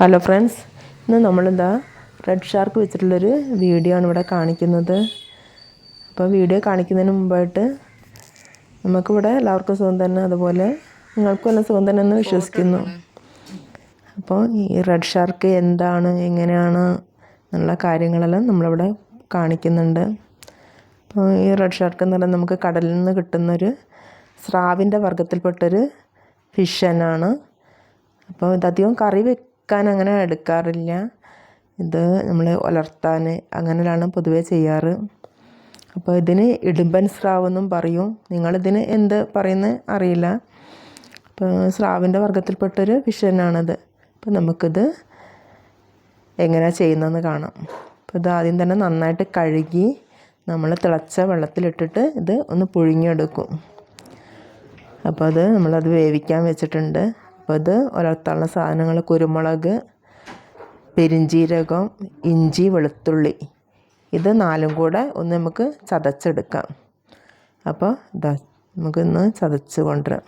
Hello friends ഇന്ന് നമ്മളെന്താ red shark വെച്ചിട്ടുള്ളൊരു video ആണ് ഇവിടെ കാണിക്കുന്നത്. അപ്പോൾ വീഡിയോ കാണിക്കുന്നതിന് മുമ്പായിട്ട് നമുക്കിവിടെ എല്ലാവർക്കും സുഖം തന്നെ അതുപോലെ നിങ്ങൾക്കും എല്ലാം സുഖം തന്നെ എന്ന് വിശ്വസിക്കുന്നു. അപ്പോൾ ഈ റെഡ് ഷാർക്ക് എന്താണ് എങ്ങനെയാണ് എന്നുള്ള കാര്യങ്ങളെല്ലാം നമ്മളിവിടെ കാണിക്കുന്നുണ്ട്. അപ്പോൾ ഈ റെഡ് ഷാർക്ക് എന്ന് പറയുന്നത് നമുക്ക് കടലിൽ നിന്ന് കിട്ടുന്നൊരു സ്രാവിന്റെ വർഗത്തിൽപ്പെട്ടൊരു ഫിഷ് തന്നെയാണ് അപ്പോൾ ഇതധികം കറി വെക്കാൻ അങ്ങനെ എടുക്കാറില്ല. ഇത് നമ്മൾ ഉലർത്താൻ അങ്ങനെയാണ് പൊതുവേ ചെയ്യാറ്. അപ്പോൾ ഇതിന് ഇടുമ്പൻ സ്രാവ് എന്നും പറയും. നിങ്ങളിതിന് എന്ത് പറയുന്നത് അറിയില്ല. അപ്പോൾ സ്രാവിന്റെ വർഗത്തിൽപ്പെട്ടൊരു ഫിഷ് തന്നെയാണത് അപ്പോൾ നമുക്കിത് എങ്ങനെയാണ് ചെയ്യുന്നതെന്ന് കാണാം. അപ്പോൾ ഇത് ആദ്യം തന്നെ നന്നായിട്ട് കഴുകി നമ്മൾ തിളച്ച വെള്ളത്തിലിട്ടിട്ട് ഇത് ഒന്ന് പുഴുങ്ങിയെടുക്കും. അപ്പോൾ അത് നമ്മളത് വേവിക്കാൻ വെച്ചിട്ടുണ്ട്. അപ്പോൾ ഇത് സാധനങ്ങൾ കുരുമുളക് പെരിഞ്ജീരകം ഇഞ്ചി വെളുത്തുള്ളി. ഇത് നാലും കൂടെ ഒന്ന് നമുക്ക് ചതച്ചെടുക്കാം. അപ്പോൾ ഇതാ നമുക്കൊന്ന് ചതച്ച് കൊണ്ടുവരാം.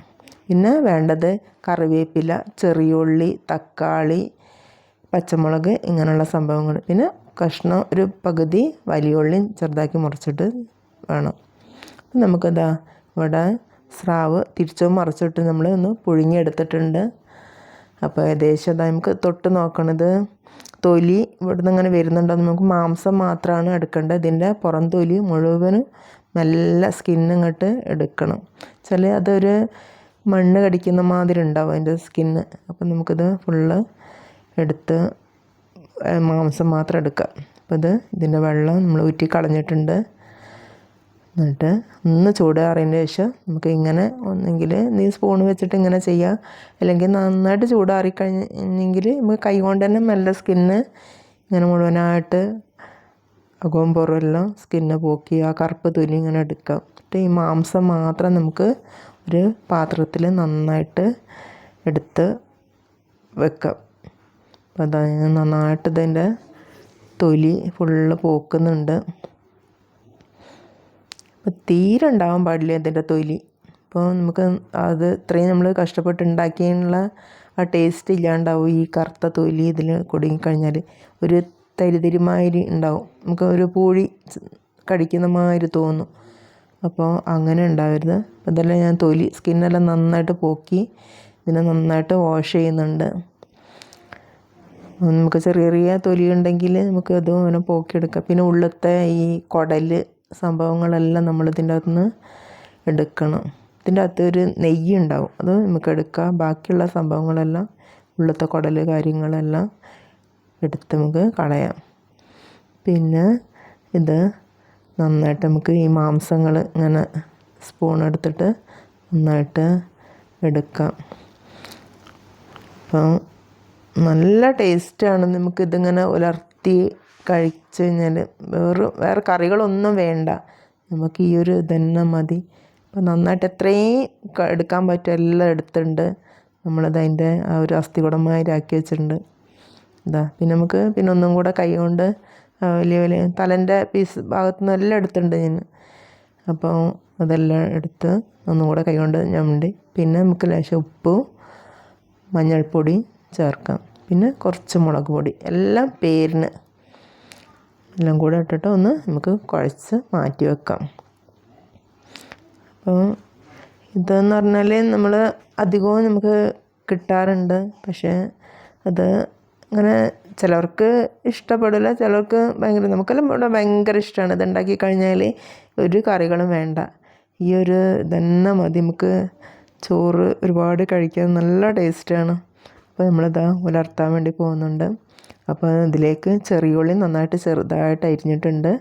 പിന്നെ വേണ്ടത് കറിവേപ്പില ചെറിയുള്ളി തക്കാളി പച്ചമുളക് ഇങ്ങനെയുള്ള സംഭവങ്ങൾ. പിന്നെ കഷ്ണം ഒരു പകുതി വലിയ ഉള്ളിയും ചെറുതാക്കി മുറിച്ചിട്ട് വേണം. നമുക്കിതാ ഇവിടെ സ്രാവ് തിരിച്ചും മറിച്ചിട്ട് നമ്മൾ ഒന്ന് പുഴുങ്ങിയെടുത്തിട്ടുണ്ട്. അപ്പോൾ ഏകദേശം അതാ നമുക്ക് തൊട്ട് നോക്കണത്. തൊലി ഇവിടുന്ന് ഇങ്ങനെ വരുന്നുണ്ടോ. നമുക്ക് മാംസം മാത്രമാണ് എടുക്കേണ്ടത്. ഇതിന്റെ പുറം തൊലി മുഴുവനും നല്ല സ്കിന്ന് ഇങ്ങോട്ട് എടുക്കണം. ചില അതൊരു മണ്ണ് കടിക്കുന്ന മാതിരി ഉണ്ടാവും അതിന്റെ സ്കിന്ന് അപ്പം നമുക്കിത് ഫുള്ള് എടുത്ത് മാംസം മാത്രം എടുക്കാം. അപ്പോൾ ഇത് ഇതിന്റെ വെള്ളം നമ്മൾ ഊറ്റി കളഞ്ഞിട്ടുണ്ട്. എന്നിട്ട് ഒന്ന് ചൂടാറിയതിന് ശേഷം നമുക്ക് ഇങ്ങനെ ഒന്നെങ്കിൽ നീ സ്പൂൺ വെച്ചിട്ട് ഇങ്ങനെ ചെയ്യാം. അല്ലെങ്കിൽ നന്നായിട്ട് ചൂടാറി കഴിഞ്ഞെങ്കിൽ നമുക്ക് കൈ കൊണ്ട് തന്നെ മെല്ലെ സ്കിന്ന് ഇങ്ങനെ മുഴുവനായിട്ട് അകവും പുറമെല്ലാം സ്കിന്ന് പോക്കി ആ കറുപ്പ് തൊലി ഇങ്ങനെ എടുക്കാം. എന്നിട്ട് ഈ മാംസം മാത്രം നമുക്ക് ഒരു പാത്രത്തിൽ നന്നായിട്ട് എടുത്ത് വെക്കാം. അപ്പോൾ അതായത് നന്നായിട്ട് ഇതിന്റെ തൊലി ഫുള്ള് പോക്കുന്നുണ്ട്. അപ്പോൾ തീരെ ഉണ്ടാവാൻ പാടില്ല ഇതിന്റെ തൊലി. അപ്പോൾ നമുക്ക് അത് ഇത്രയും നമ്മൾ കഷ്ടപ്പെട്ട് ഉണ്ടാക്കിയുള്ള ആ ടേസ്റ്റ് ഇല്ലാണ്ടാവും ഈ കറുത്ത തൊലി ഇതിൽ കുടുങ്ങിക്കഴിഞ്ഞാൽ. ഒരു തരിതരിമാതിരി ഉണ്ടാവും. നമുക്ക് ഒരു പൂഴി കടിക്കുന്ന മാതിരി തോന്നും. അപ്പോൾ അങ്ങനെ ഉണ്ടാവരുത്. ഇതെല്ലാം ഞാൻ തൊലി സ്കിന്നെല്ലാം നന്നായിട്ട് പോക്കി ഇതിനെ നന്നായിട്ട് വാഷ് ചെയ്യുന്നുണ്ട്. നമുക്ക് ചെറിയ ചെറിയ തൊലി ഉണ്ടെങ്കിൽ നമുക്ക് അതും അങ്ങനെ പോക്കിയെടുക്കാം. പിന്നെ ഉള്ളത്തെ ഈ കുടൽ സംഭവങ്ങളെല്ലാം നമ്മൾ ഇതിന്റെ അകത്ത് നിന്ന് എടുക്കണം. ഇതിന്റെ അകത്ത് ഒരു നെയ്യ് ഉണ്ടാവും. അത് നമുക്ക് എടുക്കാം. ബാക്കിയുള്ള സംഭവങ്ങളെല്ലാം ഉള്ളത്തെ കുടൽ കാര്യങ്ങളെല്ലാം എടുത്ത് നമുക്ക് കളയാം. പിന്നെ ഇത് നന്നായിട്ട് നമുക്ക് ഈ മാംസങ്ങൾ ഇങ്ങനെ സ്പൂൺ എടുത്തിട്ട് നന്നായിട്ട് എടുക്കാം. അപ്പം നല്ല ടേസ്റ്റാണ് നമുക്കിതിങ്ങനെ ഉലർത്തി കഴിച്ച് കഴിഞ്ഞാൽ വേറെ വേറെ കറികളൊന്നും വേണ്ട. നമുക്ക് ഈ ഒരു ഇതന്നെ മതി. അപ്പം നന്നായിട്ട് എത്രയും എടുക്കാൻ പറ്റും എല്ലാം എടുത്തിട്ടുണ്ട്. നമ്മളത് അതിന്റെ ആ ഒരു അസ്ഥികുടമായിരാക്കി വെച്ചിട്ടുണ്ട്. ഇതാ പിന്നെ നമുക്ക് പിന്നെ ഒന്നും കൂടെ കൈ കൊണ്ട് വലിയ വലിയ തലന്റെ പീസ് ഭാഗത്തു നിന്നെല്ലാം എടുത്തിട്ടുണ്ട് ഞാൻ. അപ്പോൾ അതെല്ലാം എടുത്ത് ഒന്നും കൂടെ കൈ കൊണ്ട് ഞമ്മണ്ടി. പിന്നെ നമുക്ക് ലേശം ഉപ്പും മഞ്ഞൾപ്പൊടി ചേർക്കാം. പിന്നെ കുറച്ച് മുളക് പൊടി എല്ലാം പേരിന് എല്ലാം കൂടെ ഇട്ടിട്ട് ഒന്ന് നമുക്ക് കുഴച്ച് മാറ്റി വെക്കാം. അപ്പോൾ ഇതെന്ന് പറഞ്ഞാൽ നമ്മൾ അധികവും നമുക്ക് കിട്ടാറുണ്ട്. പക്ഷേ അത് അങ്ങനെ ചിലവർക്ക് ഇഷ്ടപ്പെടില്ല ചിലർക്ക് ഭയങ്കര നമുക്കെല്ലാം ഇവിടെ ഭയങ്കര ഇഷ്ടമാണ്. ഇത് ഉണ്ടാക്കി കഴിഞ്ഞാൽ ഒരു കറികളും വേണ്ട. ഈ ഒരു ഇതന്നെ മതി. നമുക്ക് ചോറ് ഒരുപാട് കഴിക്കാൻ നല്ല ടേസ്റ്റാണ്. അപ്പോൾ നമ്മളിതാ ഉലർത്താൻ വേണ്ടി പോകുന്നുണ്ട്. അപ്പോൾ ഇതിലേക്ക് ചെറിയ ഉള്ളി നന്നായിട്ട് ചെറുതായിട്ട് അരിഞ്ഞിട്ടുണ്ട്.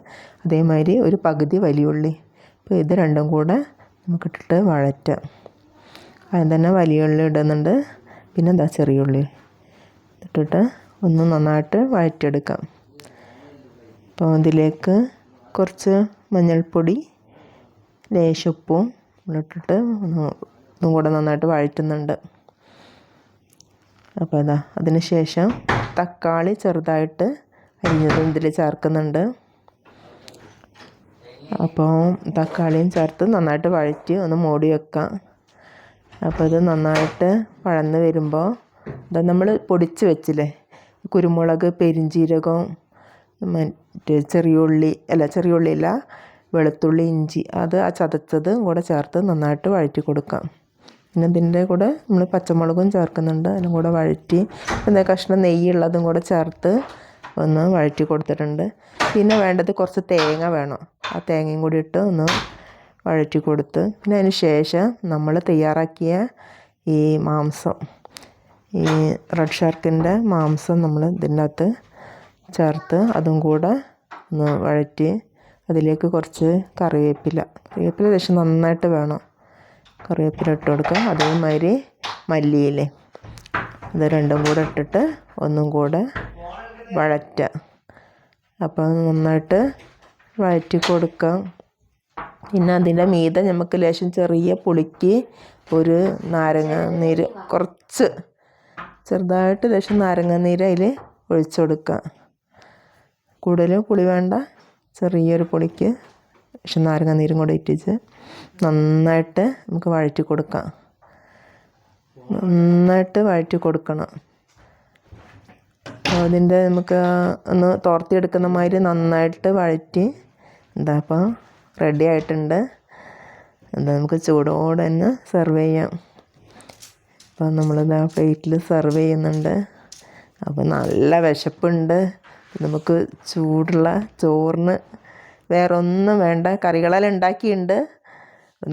അതേമാതിരി ഒരു പകുതി വലിയ ഉള്ളി അപ്പോൾ ഇത് രണ്ടും കൂടെ നമുക്കിട്ടിട്ട് വഴറ്റാം. ആദ്യം തന്നെ വലിയ ഉള്ളി ഇടുന്നുണ്ട്. പിന്നെ എന്താ ചെറിയ ഉള്ളി ഇട്ടിട്ട് ഒന്ന് നന്നായിട്ട് വഴറ്റിയെടുക്കാം. അപ്പോൾ ഇതിലേക്ക് കുറച്ച് മഞ്ഞൾപ്പൊടി ലേശപ്പും ഇട്ടിട്ട് ഒന്നും കൂടെ നന്നായിട്ട് വഴറ്റുന്നുണ്ട്. അപ്പോൾ അതാ അതിന് ശേഷം തക്കാളി ചെറുതായിട്ട് അരിഞ്ഞതും ഇതിൽ ചേർക്കുന്നുണ്ട്. അപ്പോൾ തക്കാളിയും ചേർത്ത് നന്നായിട്ട് വഴറ്റി ഒന്ന് മൂടി വെക്കാം. അപ്പോൾ ഇത് നന്നായിട്ട് വഴന്ന് വരുമ്പോൾ ഇത് നമ്മൾ പൊടിച്ച് വെച്ചില്ലേ? കുരുമുളക് പെരിഞ്ചീരകം മറ്റേ ചെറിയ ഉള്ളി അല്ല ചെറിയ ഉള്ളി വെളുത്തുള്ളി ഇഞ്ചി അത് ആ ചതച്ചത് കൂടെ ചേർത്ത് നന്നായിട്ട് വഴറ്റി കൊടുക്കാം. പിന്നെ ഇതിന്റെ കൂടെ നമ്മൾ പച്ചമുളകും ചേർക്കുന്നുണ്ട്. അതിനും കൂടെ വഴറ്റി പിന്നെ കഷ്ണം നെയ്യുള്ളതും കൂടെ ചേർത്ത് ഒന്ന് വഴറ്റി കൊടുത്തിട്ടുണ്ട്. പിന്നെ വേണ്ടത് കുറച്ച് തേങ്ങ വേണം. ആ തേങ്ങയും കൂടി ഇട്ട് ഒന്ന് വഴറ്റി കൊടുത്ത് പിന്നെ അതിന് ശേഷം നമ്മൾ തയ്യാറാക്കിയ ഈ മാംസം ഈ റെഡ് ഷാർക്കിന്റെ മാംസം നമ്മൾ ഇതിന്റെ അകത്ത് ചേർത്ത് അതും കൂടെ ഒന്ന് വഴറ്റി അതിലേക്ക് കുറച്ച് കറിവേപ്പില. കറിവേപ്പില ലേശം നന്നായിട്ട് വേണം. കറിവേപ്പില ഇട്ട് കൊടുക്കുക. അതേമാതിരി മല്ലിയില. ഇത് രണ്ടും കൂടെ ഇട്ടിട്ട് ഒന്നും കൂടെ വഴറ്റുക. അപ്പോൾ നന്നായിട്ട് വഴറ്റി കൊടുക്കാം പിന്നെ അതിന്റെ മീതെ നമുക്ക് ലേശം ചെറിയ പുളിക്ക് ഒരു നാരങ്ങ നീര് കുറച്ച് ചെറുതായിട്ട് ലേശം നാരങ്ങ നീര് അതിൽ ഒഴിച്ചു കൊടുക്കുക. കൂടുതൽ പുളി വേണ്ട. ചെറിയൊരു പുളിക്ക് ലേശം നാരങ്ങ നീരും കൂടെ ഇറ്റിച്ച് നന്നായിട്ട് നമുക്ക് വഴറ്റി കൊടുക്കാം. നന്നായിട്ട് വഴറ്റി കൊടുക്കണം. അതിന്റെ നമുക്ക് ഒന്ന് തോർത്തിയെടുക്കുന്ന മാതിരി നന്നായിട്ട് വഴറ്റി എന്താ അപ്പോൾ റെഡി ആയിട്ടുണ്ട്. എന്താ നമുക്ക് ചൂടോടെ തന്നെ സെർവ് ചെയ്യാം. അപ്പോൾ നമ്മളിതാ പ്ലേറ്റിൽ സെർവ് ചെയ്യുന്നുണ്ട്. അപ്പോൾ നല്ല വിശപ്പുണ്ട്. നമുക്ക് ചൂടുള്ള ചോറിന് വേറെ ഒന്നും വേണ്ട. കറികളെല്ലാം ഉണ്ടാക്കിയിട്ടുണ്ട്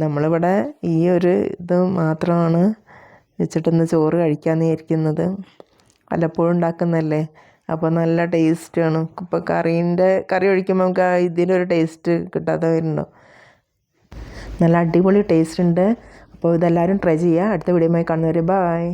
നമ്മളിവിടെ ഈ ഒരു ഇത് മാത്രമാണ് വെച്ചിട്ടൊന്ന് ചോറ് കഴിക്കാമെന്ന് വിചാരിക്കുന്നത്. വല്ലപ്പോഴും ഉണ്ടാക്കുന്നതല്ലേ? അപ്പോൾ നല്ല ടേസ്റ്റാണ് ഇപ്പോൾ കറീന്റെ കറി ഒഴിക്കുമ്പോൾ നമുക്ക് ഇതിനൊരു ടേസ്റ്റ് കിട്ടാതെ വരുന്നുണ്ടോ? നല്ല അടിപൊളി ടേസ്റ്റ് ഉണ്ട്. അപ്പോൾ ഇതെല്ലാവരും ട്രൈ ചെയ്യുക അടുത്ത വീഡിയോയുമായി കാണുന്നവർ ബായ്